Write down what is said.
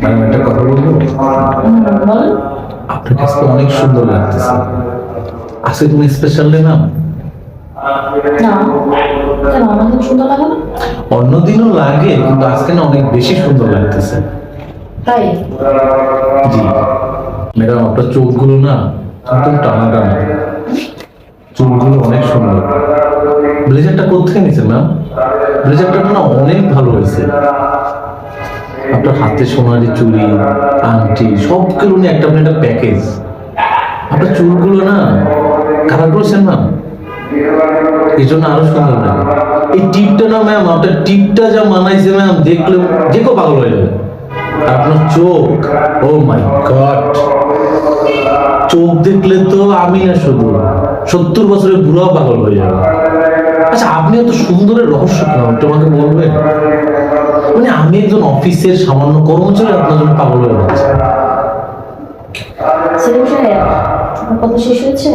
Madam একটা কথা বলব আপনার কাছে অনেক সুন্দর লাগতেছে। আজকে তুমি স্পেশাল না। কেন আমাদের সুন্দর লাগে না? অন্যদিনও লাগে কিন্তু আজকে না অনেক বেশি সুন্দর লাগতেছে। তাই? জি। ম্যাডাম আপনার চোখগুলো না একদম টানা টানা। চুলগুলো অনেক সুন্দর। ব্লেজারটা কোথায় নিয়েছে ম্যাম? ব্লেজারটা না অনেক ভালো হয়েছে। আপনার হাতে সোনালি চুড়ি, আংটি একটা আপনার একটা প্যাকেজ আপনার চুলগুলো না কালার করেছেন ম্যাম এই জন্য আরও সুন্দর লাগে। এই টিপটা না ম্যাম আপনার টিপটা যা মানাইছে ম্যাম দেখলে যে কেউ পাগল হয়ে যাবে। আর আপনার চোখ ও মাই গড চোখ দেখলে তো আমি না শুধু, সত্তর বছরের বুড়াও পাগল হয়ে যাবে। আচ্ছা আপনি এত সুন্দরের রহস্য কেন তোমাকে আমাকে বলবেন মানে আমি একজন অফিসের সামান্য কর্মচারী, আপনার জন্য পাগল হয়ে যাচ্ছে কথা শেষ হয়েছে?